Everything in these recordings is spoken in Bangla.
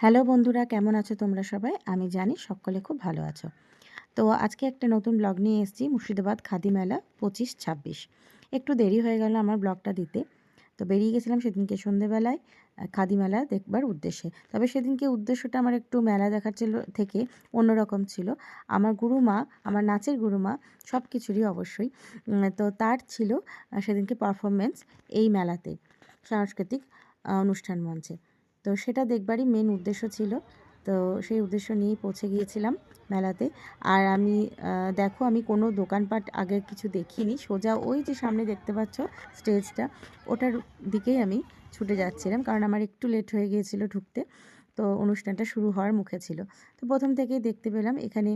হ্যালো বন্ধুরা, কেমন আছো তোমরা সবাই? আমি জানি সকলে খুব ভালো আছো। তো আজকে একটা নতুন ব্লগ নিয়ে এসেছি, মুর্শিদাবাদ খাদি মেলা পঁচিশ ছাব্বিশ। একটু দেরি হয়ে গেল আমার ব্লগটা দিতে। তো বেরিয়ে গেছিলাম সেদিনকে সন্ধেবেলায় খাদি মেলা দেখবার উদ্দেশ্যে। তবে সেদিনকে উদ্দেশ্যটা আমার একটু মেলা দেখার ছিল, থেকে অন্যরকম ছিল। আমার গুরুমা, আমার নাচের গুরুমা সব কিছুরই অবশ্যই তো তার ছিল সেদিনকে পারফরমেন্স এই মেলাতে, সাংস্কৃতিক অনুষ্ঠান মঞ্চে। তো সেটা দেখবারই মেন উদ্দেশ্য ছিল। তো সেই উদ্দেশ্য নিয়েই পৌঁছে গিয়েছিলাম মেলাতে। আর আমি দেখো আমি কোনো দোকানপাট আগে কিছু দেখিনি। সোজা ওই যে সামনে দেখতে পাচ্ছ স্টেজটা, ওটার দিকেই আমি ছুটে যাচ্ছিলাম কারণ আমার একটু লেট হয়ে গিয়েছিল ঢুকতে। তো অনুষ্ঠানটা শুরু হওয়ার মুখে ছিল। তো প্রথম থেকেই দেখতে পেলাম এখানে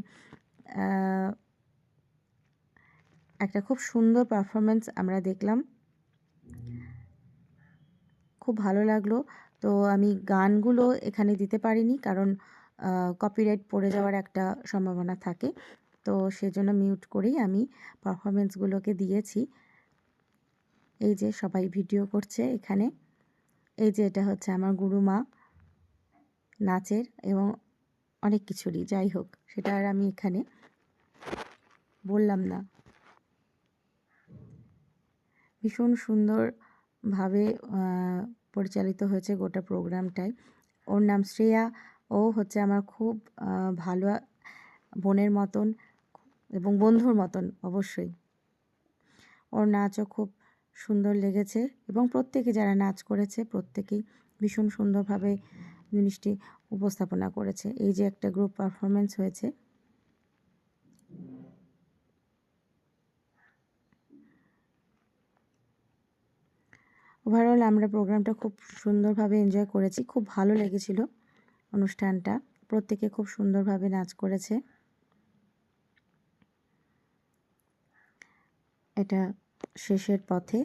একটা খুব সুন্দর পারফরমেন্স আমরা দেখলাম। খুব ভালো লাগল। তো আমি গানগুলো এখানে দিতে পারিনি কারণ কপিরাইট পড়ে যাওয়ার একটা সম্ভাবনা থাকে। তো সেজন্য মিউট করেই আমি পারফরমেন্সগুলোকে দিয়েছি। এই যে সবাই ভিডিও করছে এখানে। এই যে এটা হচ্ছে আমার গুরুমা নাচের এবং অনেক কিছুরই, যাই হোক, সেটা আর আমি এখানে বললাম না। ভীষণ সুন্দরভাবে পরিচালিত হয়েছে গোটা প্রোগ্রামটাই। ওর নাম শ্রেয়া। ও হচ্ছে আমার খুব ভালো বোনের মতন এবং বন্ধুর মতন অবশ্যই। ওর নাচও খুব সুন্দর লেগেছে এবং প্রত্যেকে যারা নাচ করেছে প্রত্যেকেই ভীষণ সুন্দরভাবে জিনিসটি উপস্থাপনা করেছে। এই যে একটা গ্রুপ পারফরমেন্স হয়েছে ওভারঅল আমরা প্রোগ্রামটা খুব সুন্দরভাবে এনজয় করেছি। খুব ভালো লেগেছিল অনুষ্ঠানটা। প্রত্যেকে খুব সুন্দরভাবে নাচ করেছে। এটা শেষের পথে।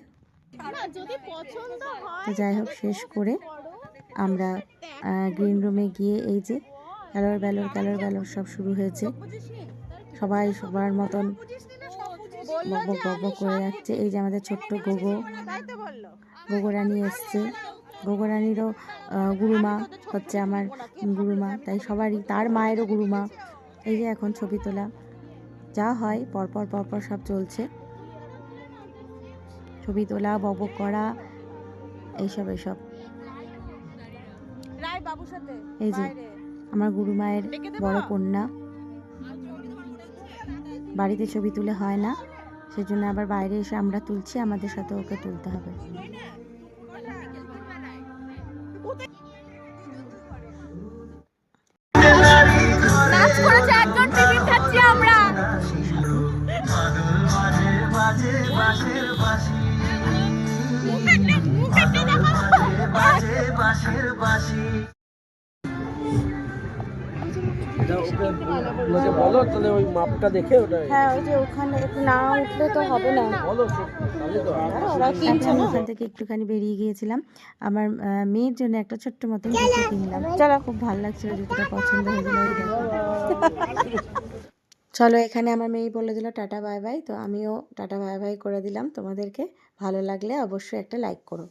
তো যাই হোক শেষ করে আমরা গ্রিন রুমে গিয়ে এই যে ক্যালোর ব্যালোর ক্যালোর ব্যালোর সব শুরু হয়েছে। সবাই সবার মতন বক বক বক করে যাচ্ছে এই যে আমাদের ছোট্ট গোগো। তাই তো বলল। গোগো রানী এসছে। গোগো রানীরও গুরুমা হচ্ছে আমার গুরুমা? তাই সবারই তার মায়েরও গুরুমা। এই যে এখন ছবি তোলা। যা হয় পরপর পরপর সব চলছে। ছবি তোলা বক করা এইসব এইসব। এই যে আমার গুরুমায়ের ডেকে দেবো? বড় কন্যা। বাড়িতে ছবি তুলে হয় না। সেজন্য আবার বাইরে এসে আমরা তুলছি আমাদের সাথে ওকে তুলতে হবে। নাচ করেছে ওকে বলো তাহলে ওই মাপটা দেখে ওটা হ্যাঁ ওই যে ওখানে না উঠলে তো হবে না। বলো তাহলে তো ওরা কিনছে না? ওখান থেকে একটুখানি বেরিয়ে গিয়েছিলাম। আমার মেয়ের জন্য একটা ছোট্ট মতন জুতো কিনলাম। চলো খুব ভালো লাগছিল জুতোটা পছন্দ হয়েছিল চলো এখানে আমার মেয়ে বলে দিল টাটা বাই বাই। তো আমিও টাটা বাই বাই করে দিলাম। তোমাদেরকে ভালো লাগলে অবশ্যই একটা লাইক করো।